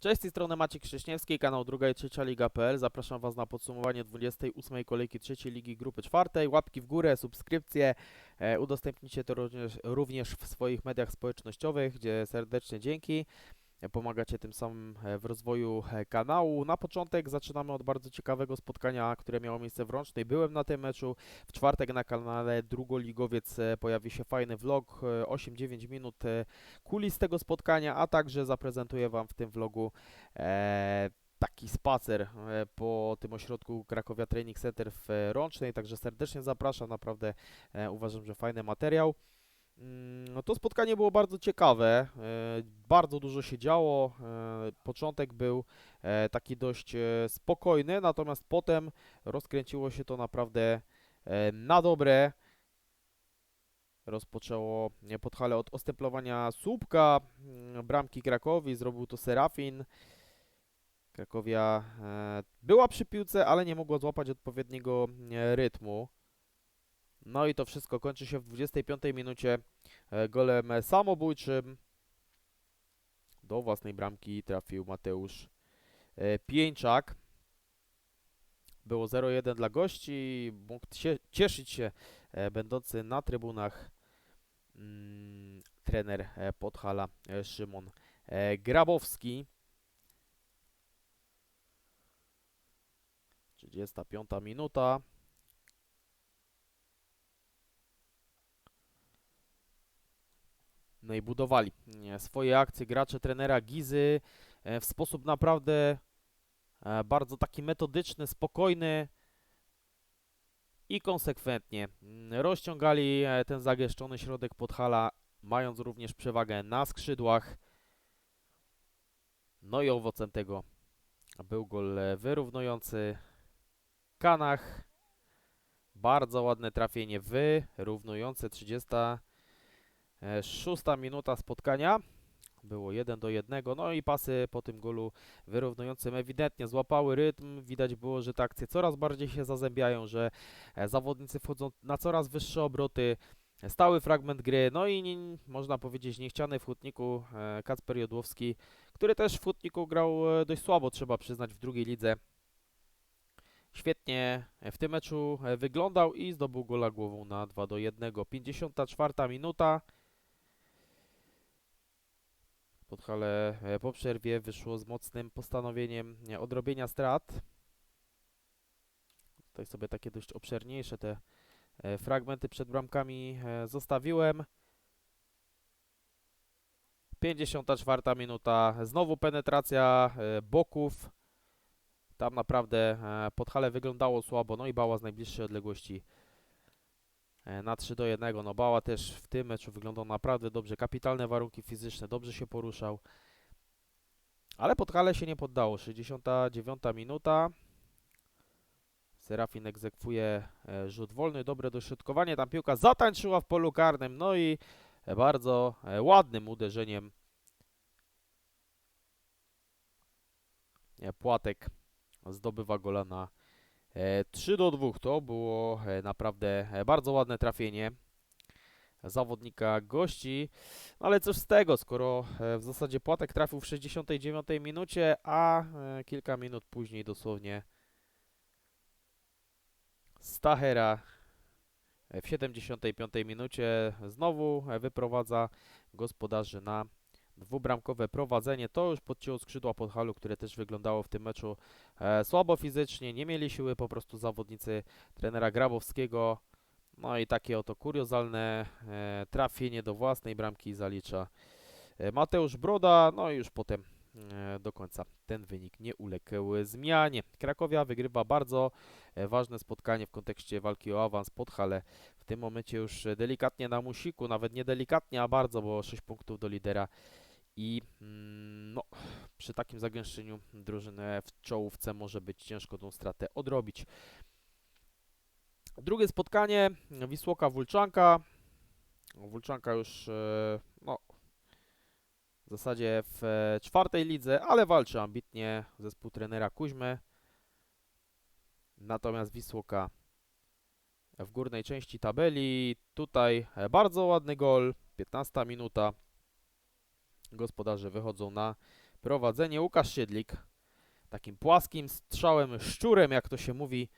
Cześć, z tej strony Maciek Krzyśniewski, kanał Druga i Trzecia Liga.pl. Zapraszam Was na podsumowanie 28. kolejki trzeciej ligi grupy czwartej. Łapki w górę, subskrypcje, e, udostępnijcie to również, również w swoich mediach społecznościowych, gdzie serdecznie dzięki. Pomagacie tym samym e, w rozwoju e, kanału. Na początek zaczynamy od bardzo ciekawego spotkania, które miało miejsce w Rącznej. Byłem na tym meczu. W czwartek na kanale Drugoligowiec e, pojawi się fajny vlog, e, 8-9 minut kulis tego spotkania, a także zaprezentuję Wam w tym vlogu e, taki spacer po tym ośrodku Krakowia Training Center w Rącznej, także serdecznie zapraszam, naprawdę uważam, że fajny materiał. Mm, No to spotkanie było bardzo ciekawe, e, bardzo dużo się działo, e, początek był e, taki dość spokojny, natomiast potem rozkręciło się to naprawdę na dobre. Rozpoczęło Podhale od ostemplowania słupka, mm, bramki Krakowi, zrobił to Serafin. Krakowia była przy piłce, ale nie mogła złapać odpowiedniego rytmu. No i to wszystko kończy się w 25 minucie e, golem samobójczym. Do własnej bramki trafił Mateusz e, Pieńczak. Było 0-1 dla gości. Mógł cieszyć się e, będący na trybunach mm, trener Podhala Szymon Grabowski. 35 minuta. No i budowali e, swoje akcje gracze trenera Gizy e, w sposób naprawdę e, bardzo taki metodyczny, spokojny i konsekwentnie mm, rozciągali ten zagęszczony środek Podhala, mając również przewagę na skrzydłach. No i owocem tego był gol wyrównujący Kanach. Bardzo ładne trafienie wyrównujące 36 minuta spotkania. Było 1 do 1. No i pasy po tym golu wyrównującym ewidentnie złapały rytm. Widać było, że te akcje coraz bardziej się zazębiają, że e, zawodnicy wchodzą na coraz wyższe obroty. Stały fragment gry, no i można powiedzieć niechciany w Hutniku e, Kacper Jodłowski, który też w Hutniku grał e, dość słabo, trzeba przyznać, w drugiej lidze. Świetnie w tym meczu e, wyglądał i zdobył gola głową na 2 do 1. 54 minuta. Podhale po przerwie wyszło z mocnym postanowieniem e, odrobienia strat. Tutaj sobie takie dość obszerniejsze te e, fragmenty przed bramkami e, zostawiłem. 54 minuta. Znowu penetracja boków. Tam naprawdę Podhale wyglądało słabo, no i Bała z najbliższej odległości na 3 do 1. No Bała też w tym meczu wyglądał naprawdę dobrze, kapitalne warunki fizyczne, dobrze się poruszał. Ale Podhale się nie poddało. 69 minuta. Serafin egzekwuje e, rzut wolny, dobre dośrodkowanie, tam piłka zatańczyła w polu karnym, no i e, bardzo e, ładnym uderzeniem e, Płatek zdobywa gola na e, 3 do 2. To było e, naprawdę e, bardzo ładne trafienie zawodnika gości. No ale cóż z tego, skoro e, w zasadzie Płatek trafił w 69 minucie, a e, kilka minut później dosłownie Stachera e, w 75 minucie znowu e, wyprowadza gospodarzy na dwubramkowe prowadzenie. To już podcięło skrzydła Podhalu, które też wyglądało w tym meczu e, słabo fizycznie, nie mieli siły po prostu zawodnicy trenera Grabowskiego. No i takie oto kuriozalne e, trafienie do własnej bramki zalicza e, Mateusz Broda. No i już potem e, do końca ten wynik nie uległ zmianie. Krakowia wygrywa bardzo e, ważne spotkanie w kontekście walki o awans Podhale. W tym momencie już delikatnie na musiku, nawet nie delikatnie, a bardzo, bo 6 punktów do lidera i mm, no, przy takim zagęszczeniu drużyny w czołówce może być ciężko tą stratę odrobić. Drugie spotkanie Wisłoka Wulczanka. Wulczanka już e, no, w zasadzie w e, czwartej lidze, ale walczy ambitnie zespół trenera Kuźmy. Natomiast Wisłoka w górnej części tabeli. Tutaj e, bardzo ładny gol, 15 minuta. Gospodarze wychodzą na prowadzenie. Łukasz Siedlik takim płaskim strzałem, szczurem, jak to się mówi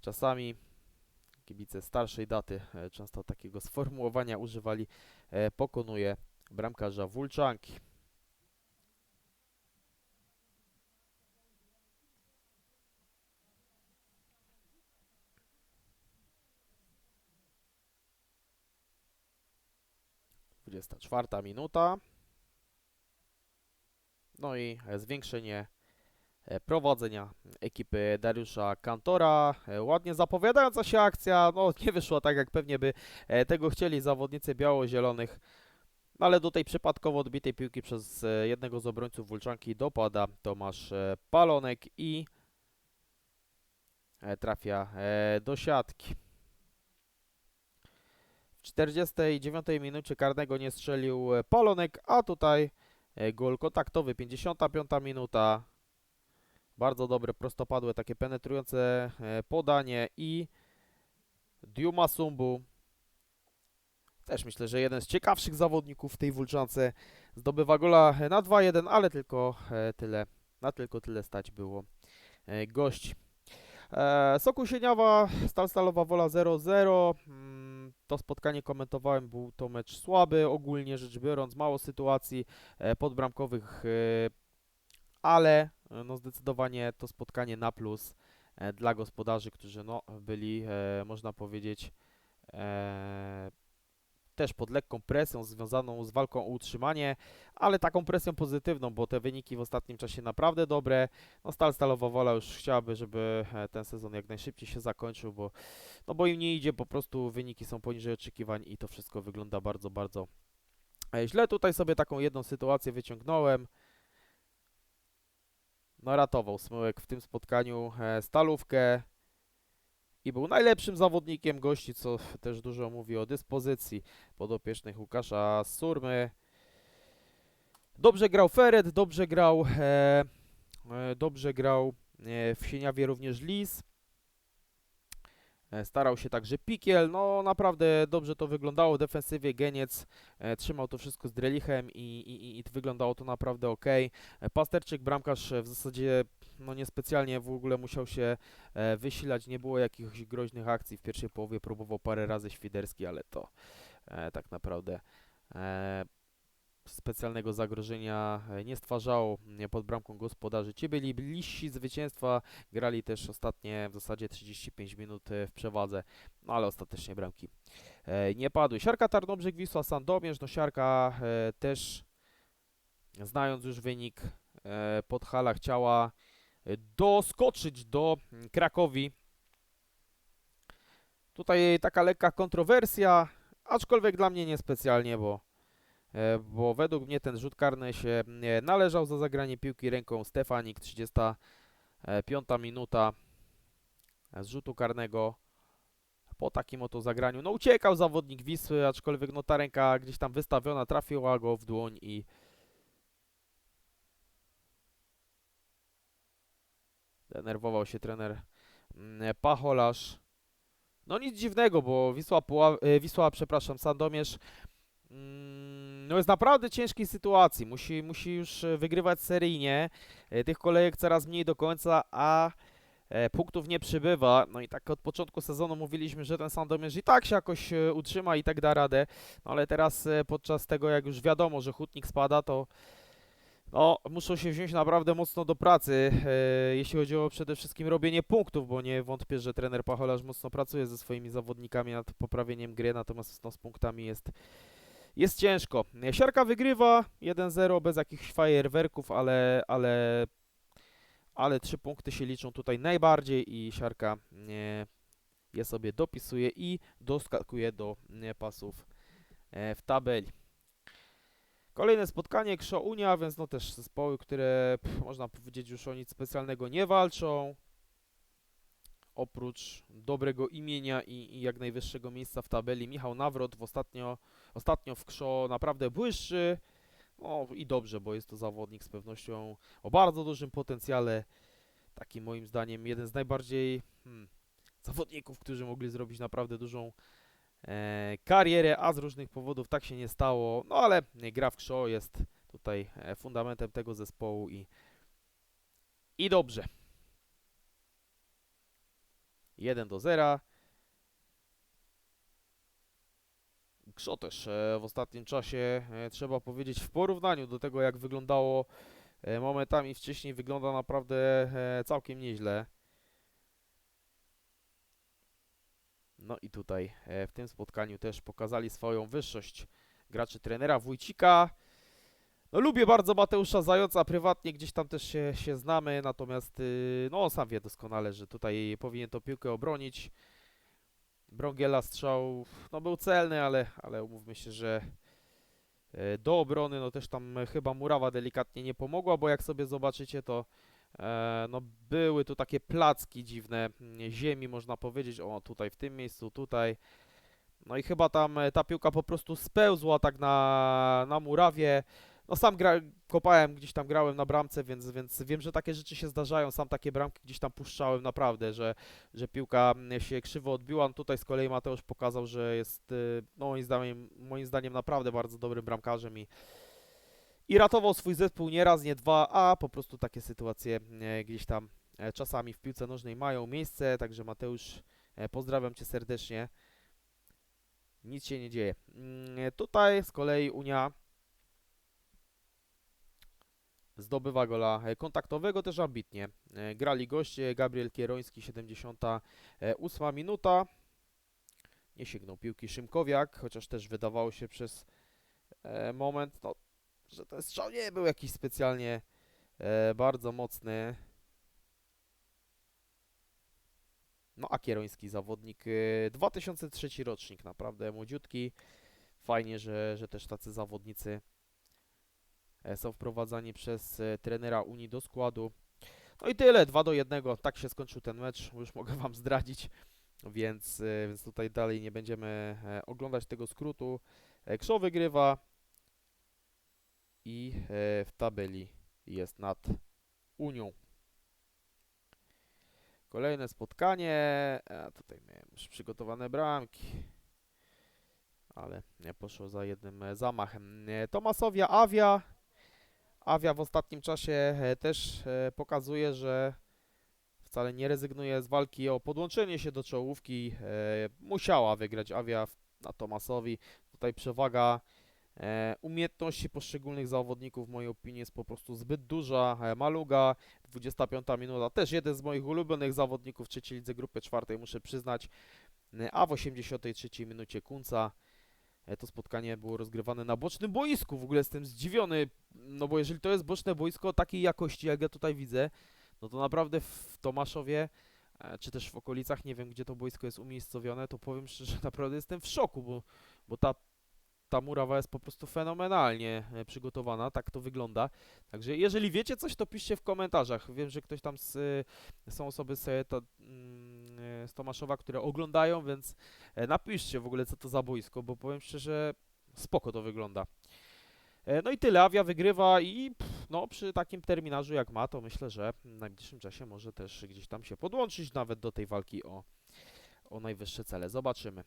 czasami. Kibice starszej daty e, często takiego sformułowania używali. E, pokonuje bramkarza Wulczanki. Dwudziesta czwarta minuta. No i e, zwiększenie e, prowadzenia ekipy Dariusza Kantora. E, Ładnie zapowiadająca się akcja, no nie wyszła tak jak pewnie by tego chcieli zawodnicy biało-zielonych. No ale do tej przypadkowo odbitej piłki przez jednego z obrońców Wulczanki dopada Tomasz Palonek i trafia do siatki. W 49 minucie karnego nie strzelił Palonek, a tutaj gol kontaktowy, 55 minuta. Bardzo dobre, prostopadłe, takie penetrujące e, podanie i Diuma Sumbu. Też myślę, że jeden z ciekawszych zawodników w tej Wulczance zdobywa gola e, na 2-1, ale tylko e, tyle, na tylko tyle stać było e, gości. E, Sokół Sieniawa, Stal Stalowa Wola 0-0. Mm, To spotkanie komentowałem, był to mecz słaby, ogólnie rzecz biorąc, mało sytuacji e, podbramkowych, e, ale no zdecydowanie to spotkanie na plus dla gospodarzy, którzy no, byli, można powiedzieć, też pod lekką presją związaną z walką o utrzymanie, ale taką presją pozytywną, bo te wyniki w ostatnim czasie naprawdę dobre. No Stal Stalowa Wola już chciałaby, żeby e, ten sezon jak najszybciej się zakończył, bo, no bo im nie idzie, po prostu wyniki są poniżej oczekiwań i to wszystko wygląda bardzo, bardzo e, źle. Tutaj sobie taką jedną sytuację wyciągnąłem. No ratował Smyłek w tym spotkaniu e, Stalówkę i był najlepszym zawodnikiem gości, co też dużo mówi o dyspozycji podopiecznych Łukasza Surmy. Dobrze grał Feret, dobrze grał, e, e, dobrze grał e, w Sieniawie również Lis. E, Starał się także Pikiel, no naprawdę dobrze to wyglądało. W defensywie Geniec e, trzymał to wszystko z Drelichem i, i, i- wyglądało to naprawdę ok. Pasterczyk, bramkarz e, w zasadzie no niespecjalnie w ogóle musiał się e, wysilać, nie było jakichś groźnych akcji. W pierwszej połowie próbował parę razy Świderski, ale to e, tak naprawdę e, specjalnego zagrożenia e, nie stwarzało nie, pod bramką gospodarzy. Ci byli bliżsi zwycięstwa, grali też ostatnie w zasadzie 35 minut e, w przewadze, no ale ostatecznie bramki e, nie padły. Siarka Tarnobrzeg, Wisła Sandomierz, no Siarka e, też znając już wynik e, Podhala chciała e, doskoczyć do mm, Krakowi. Tutaj taka lekka kontrowersja, aczkolwiek dla mnie niespecjalnie, bo E, bo według mnie ten rzut karny się e, należał za zagranie piłki ręką Stefanik, 35 minuta z rzutu karnego po takim oto zagraniu. No uciekał zawodnik Wisły, aczkolwiek no ta ręka gdzieś tam wystawiona trafiła go w dłoń i denerwował się trener mm, Pacholarz. No nic dziwnego, bo Wisła, e, Wisła przepraszam, Sandomierz Mm, No jest naprawdę ciężkiej sytuacji. Musi, musi już e, wygrywać seryjnie. E, Tych kolejek coraz mniej do końca, a e, punktów nie przybywa. No i tak od początku sezonu mówiliśmy, że ten Sandomierz i tak się jakoś utrzyma i tak da radę. No ale teraz podczas tego, jak już wiadomo, że Hutnik spada, to no, muszą się wziąć naprawdę mocno do pracy, jeśli chodzi o przede wszystkim robienie punktów, bo nie wątpię, że trener Pacholarz mocno pracuje ze swoimi zawodnikami nad poprawieniem gry, natomiast no, z punktami jest jest ciężko. Siarka wygrywa 1-0 bez jakichś fajerwerków, ale, ale, ale trzy punkty się liczą tutaj najbardziej i Siarka je sobie dopisuje i doskakuje do pasów e, w tabeli. Kolejne spotkanie Krzo Unia, więc no też zespoły, które pff, można powiedzieć już o nic specjalnego nie walczą. Oprócz dobrego imienia i, i jak najwyższego miejsca w tabeli, Michał Nawrot w ostatnio Ostatnio w Krzo naprawdę błyszczy. No i dobrze, bo jest to zawodnik z pewnością o bardzo dużym potencjale. Taki moim zdaniem jeden z najbardziej hmm, zawodników, którzy mogli zrobić naprawdę dużą e, karierę, a z różnych powodów tak się nie stało. No ale gra w Krzo jest tutaj e, fundamentem tego zespołu i, i dobrze. 1 do 0. Krzo też e, w ostatnim czasie, e, trzeba powiedzieć, w porównaniu do tego, jak wyglądało e, momentami wcześniej, wygląda naprawdę całkiem nieźle. No i tutaj w tym spotkaniu też pokazali swoją wyższość graczy trenera Wójcika. No lubię bardzo Mateusza Zająca, prywatnie gdzieś tam też się, się znamy, natomiast y, no on sam wie doskonale, że tutaj powinien tą piłkę obronić. Brągiela strzał no był celny, ale, ale umówmy się, że e, do obrony no też tam chyba murawa delikatnie nie pomogła, bo jak sobie zobaczycie to e, no były tu takie placki dziwne mm, ziemi można powiedzieć, o tutaj w tym miejscu, tutaj. No i chyba tam e, ta piłka po prostu spełzła tak na, na murawie. No sam gra, kopałem, gdzieś tam grałem na bramce, więc, więc wiem, że takie rzeczy się zdarzają. Sam takie bramki gdzieś tam puszczałem naprawdę, że, że piłka się krzywo odbiła. No tutaj z kolei Mateusz pokazał, że jest y, no moim zdaniem, moim zdaniem naprawdę bardzo dobrym bramkarzem i, i ratował swój zespół nie raz, nie dwa, a po prostu takie sytuacje e, gdzieś tam e, czasami w piłce nożnej mają miejsce. Także Mateusz, e, pozdrawiam Cię serdecznie. Nic się nie dzieje. Mm, Tutaj z kolei Unia zdobywa gola e, kontaktowego też ambitnie. E, Grali goście, Gabriel Kieroński, 78 minuta. Nie sięgnął piłki Szymkowiak, chociaż też wydawało się przez e, moment, no, że ten strzał nie był jakiś specjalnie e, bardzo mocny. No a Kieroński zawodnik, e, 2003 rocznik, naprawdę młodziutki. Fajnie, że, że też tacy zawodnicy e, są wprowadzani przez e, trenera Unii do składu. No i tyle, 2 do 1. Tak się skończył ten mecz, już mogę Wam zdradzić, więc, e, więc tutaj dalej nie będziemy e, oglądać tego skrótu. E, Krzo wygrywa i e, w tabeli jest nad Unią. Kolejne spotkanie. A tutaj miałem już przygotowane bramki. Ale nie poszło za jednym e, zamachem. E, Tomasowia Avia. Avia w ostatnim czasie e, też e, pokazuje, że wcale nie rezygnuje z walki o podłączenie się do czołówki. E, Musiała wygrać Avia na Tomasowi. Tutaj przewaga umiejętności poszczególnych zawodników w mojej opinii jest po prostu zbyt duża. Maluga, 25 minuta, też jeden z moich ulubionych zawodników trzeciej lidze grupy czwartej, muszę przyznać. A w 83 minucie Kunca. To spotkanie było rozgrywane na bocznym boisku. W ogóle jestem zdziwiony, no bo jeżeli to jest boczne boisko takiej jakości, jak ja tutaj widzę, no to naprawdę w Tomaszowie, e, czy też w okolicach, nie wiem gdzie to boisko jest umiejscowione, to powiem szczerze, naprawdę jestem w szoku, bo, bo ta, ta murawa jest po prostu fenomenalnie e, przygotowana, tak to wygląda. Także jeżeli wiecie coś, to piszcie w komentarzach. Wiem, że ktoś tam z, e, są osoby z, mm, z Tomaszowa, które oglądają, więc napiszcie w ogóle co to za boisko, bo powiem szczerze, spoko to wygląda. E, No i tyle, Avia wygrywa i pff, no, przy takim terminarzu jak ma, to myślę, że w najbliższym czasie może też gdzieś tam się podłączyć nawet do tej walki o, o najwyższe cele. Zobaczymy.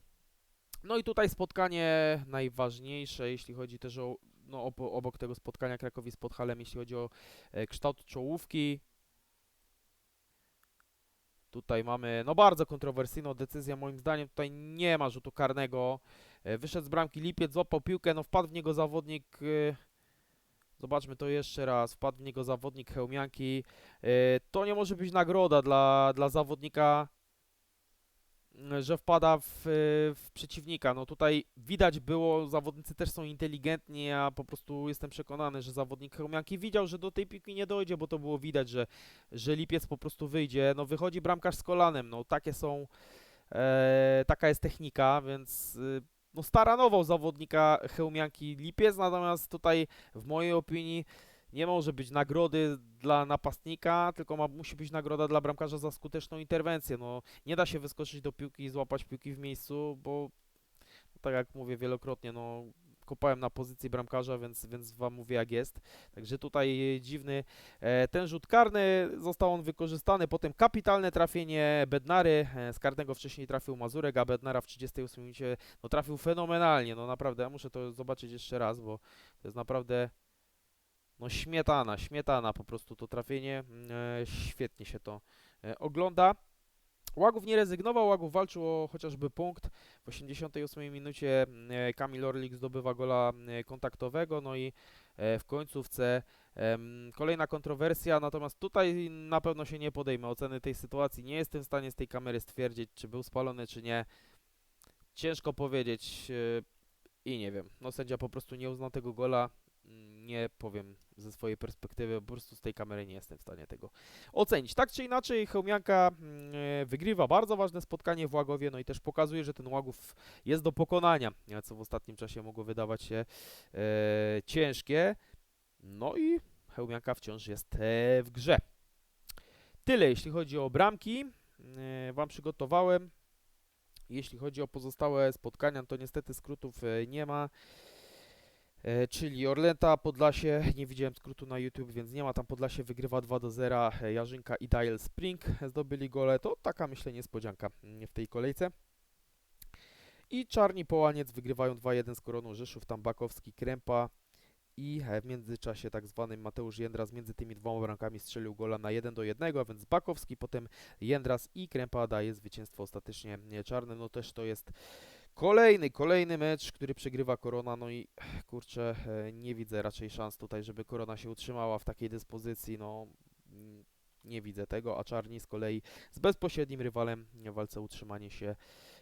No i tutaj spotkanie najważniejsze, jeśli chodzi też o, no obo, obok tego spotkania Krakowi z Podhalem, jeśli chodzi o e, kształt czołówki. Tutaj mamy no bardzo kontrowersyjną decyzję moim zdaniem, tutaj nie ma rzutu karnego. E, Wyszedł z bramki Lipiec, złapał piłkę, no wpadł w niego zawodnik. e, Zobaczmy to jeszcze raz. Wpadł w niego zawodnik Chełmianki. E, To nie może być nagroda dla, dla zawodnika, że wpada w, w przeciwnika. No tutaj widać było, zawodnicy też są inteligentni. Ja po prostu jestem przekonany, że zawodnik Chełmianki widział, że do tej piłki nie dojdzie, bo to było widać, że, że Lipiec po prostu wyjdzie. No wychodzi bramkarz z kolanem. No takie są, e, taka jest technika, więc. e, no staranował zawodnika Chełmianki Lipiec, natomiast tutaj w mojej opinii nie może być nagrody dla napastnika, tylko ma, musi być nagroda dla bramkarza za skuteczną interwencję. No, nie da się wyskoczyć do piłki i złapać piłki w miejscu, bo tak jak mówię wielokrotnie, no kopałem na pozycji bramkarza, więc, więc wam mówię jak jest. Także tutaj dziwny e, ten rzut karny, został on wykorzystany, potem kapitalne trafienie Bednary, e, z karnego wcześniej trafił Mazurek, a Bednara w 38 minucie no trafił fenomenalnie, no naprawdę, ja muszę to zobaczyć jeszcze raz, bo to jest naprawdę no śmietana, śmietana po prostu to trafienie. Mm, E, świetnie się to e, ogląda. Łagów nie rezygnował, Łagów walczył o chociażby punkt. W 88 minucie mm, e, Kamil Orlik zdobywa gola e, kontaktowego, no i e, w końcówce kolejna kontrowersja, natomiast tutaj na pewno się nie podejmę oceny tej sytuacji. Nie jestem w stanie z tej kamery stwierdzić, czy był spalony, czy nie. Ciężko powiedzieć i nie wiem. No sędzia po prostu nie uznał tego gola. Mm, Nie powiem ze swojej perspektywy, po prostu z tej kamery nie jestem w stanie tego ocenić. Tak czy inaczej, Chełmianka mm, e, wygrywa bardzo ważne spotkanie w Łagowie, no i też pokazuje, że ten Łagów jest do pokonania, co w ostatnim czasie mogło wydawać się e, ciężkie. No i Chełmianka wciąż jest e, w grze. Tyle, jeśli chodzi o bramki. E, Wam przygotowałem. Jeśli chodzi o pozostałe spotkania, to niestety skrótów nie ma. E, czyli Orlęta, Podlasie, nie widziałem skrótu na YouTube, więc nie ma. Tam Podlasie, wygrywa 2 do 0, e, Jarzynka i Dial Spring. Zdobyli gole, to taka myślę niespodzianka mm, w tej kolejce. I Czarni Połaniec wygrywają 2-1 z Koroną Rzeszów, tam Bakowski, Krępa i e, w międzyczasie tak zwany Mateusz Jędras między tymi dwoma bramkami strzelił gola na 1 do 1, a więc Bakowski, potem Jędras i Krępa daje zwycięstwo ostatecznie nie, czarne, no też to jest Kolejny, kolejny mecz, który przegrywa Korona, no i kurczę, e, nie widzę raczej szans tutaj, żeby Korona się utrzymała w takiej dyspozycji, no mm, nie widzę tego, a Czarni z kolei z bezpośrednim rywalem w walce utrzymanie się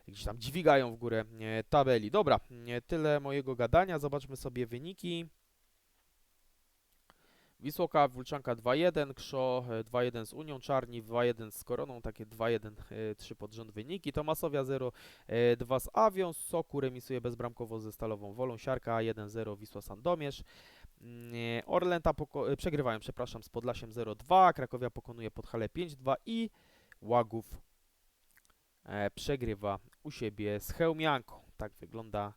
gdzieś tam dźwigają w górę e, tabeli. Dobra, e, tyle mojego gadania, zobaczmy sobie wyniki. Wisłoka, Wulczanka 2-1, Krzo e, 2-1 z Unią, Czarni 2-1 z Koroną, takie 2-1, e, 3 pod rząd wyniki. Tomasowia 0 E, 2 z Avią, Soku remisuje bezbramkowo ze Stalową Wolą, Siarka 1-0 Wisła Sandomierz, Mm, e, Orlęta e, przegrywają, przepraszam, z Podlasiem 0-2, Krakowia pokonuje Podhale 5-2 i Łagów e, przegrywa u siebie z Chełmianką. Tak wygląda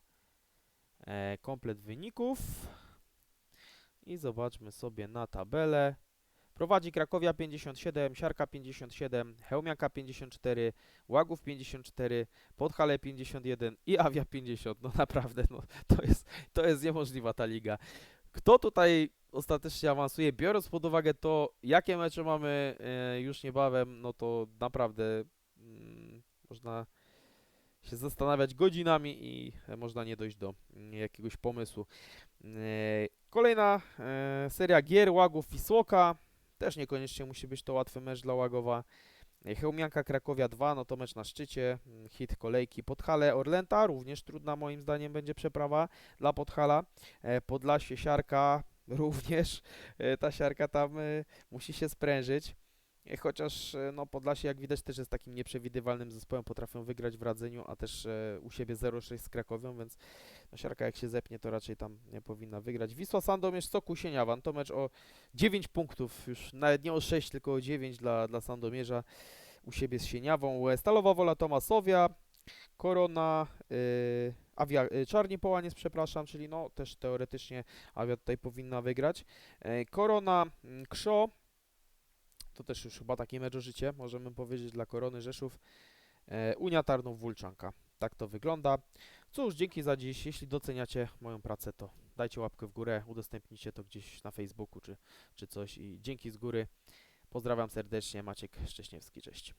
e, komplet wyników. I zobaczmy sobie na tabelę. Prowadzi Krakowia 57, Siarka 57, Chełmianka 54, Łagów 54, Podhale 51 i Awia 50. No naprawdę, no, to, jest, to jest niemożliwa ta liga. Kto tutaj ostatecznie awansuje, biorąc pod uwagę to, jakie mecze mamy e, już niebawem, no to naprawdę mm, można się zastanawiać godzinami i e, można nie dojść do mm, jakiegoś pomysłu. E, Kolejna e, seria gier Łagów Wisłoka. Też niekoniecznie musi być to łatwy mecz dla Łagowa. Chełmianka Krakowia 2, no to mecz na szczycie, mm, hit kolejki Podhale Orlęta, również trudna moim zdaniem będzie przeprawa dla Podhala. Podlasie Siarka również, ta Siarka tam musi się sprężyć. E, Chociaż e, no, Podlasie, jak widać, też jest takim nieprzewidywalnym zespołem, potrafią wygrać w Radzeniu, a też e, u siebie 0-6 z Krakowią, więc no, Siarka jak się zepnie, to raczej tam nie powinna wygrać. Wisła Sandomierz, Soku Sieniawan, to mecz o 9 punktów, już nawet nie o 6, tylko o 9 dla, dla Sandomierza u siebie z Sieniawą. Stalowa Wola Tomasowia, Korona, y, Awia, Czarni Połaniec, przepraszam, czyli no też teoretycznie Awia tutaj powinna wygrać. Korona, mm, Krzo, to też już chyba taki mecz życie, możemy powiedzieć, dla Korony Rzeszów. E, Unia Tarnów Wulczanka. Tak to wygląda. Cóż, dzięki za dziś. Jeśli doceniacie moją pracę, to dajcie łapkę w górę, udostępnijcie to gdzieś na Facebooku czy, czy coś i dzięki z góry. Pozdrawiam serdecznie, Maciek Szcześniewski, cześć.